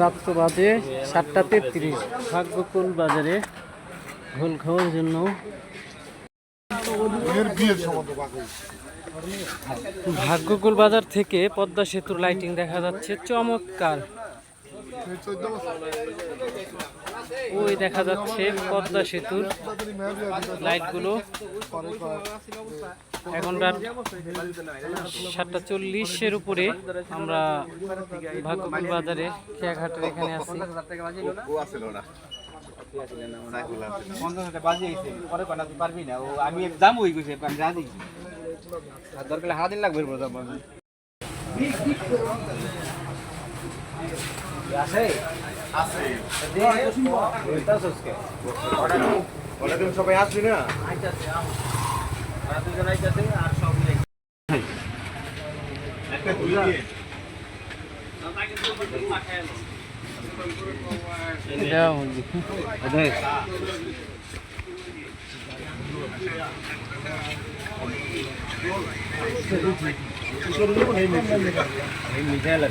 রাত্র বাজে সাতটা তেত্রিশ। ভাগ্যকুল বাজারে ঘোল খাওয়ার জন্য। ভাগ্যকুল বাজার থেকে পদ্মা সেতুর লাইটিং দেখা যাচ্ছে। চমৎকার। ওই দেখা যাচ্ছে পদ্মা সেতুর লাইটগুলো এখন রাত সাতটা চল্লিশের উপরে আমরা ভাগ্যকুল বাজারে খেয়াঘাটের এখানে আছি। পারবি না আমি আমি লাগবে সবাই আসবি না? আর সব এটা ছিলাম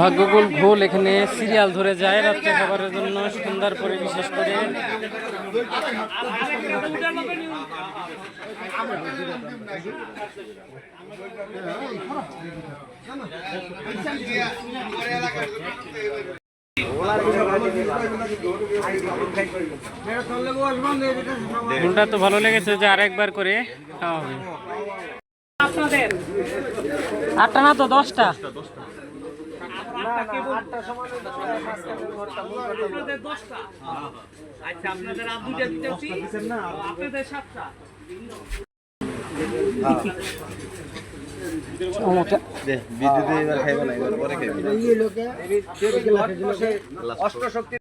ভাগ্যকুল ঘোল এখানে সিরিয়াল ধরে যায় রাত্রে খাবারের জন্য সন্ধ্যার পরে বিশেষ করে। ঘোলটা তো ভালো লেগেছে যে আরেকবার করে খাওয়া হবে। আটটা না তো দশটা। চমৎকার। বিদ্যুৎ এবার খাইবে না এবার পরে খাইবে। অষ্ট শক্তি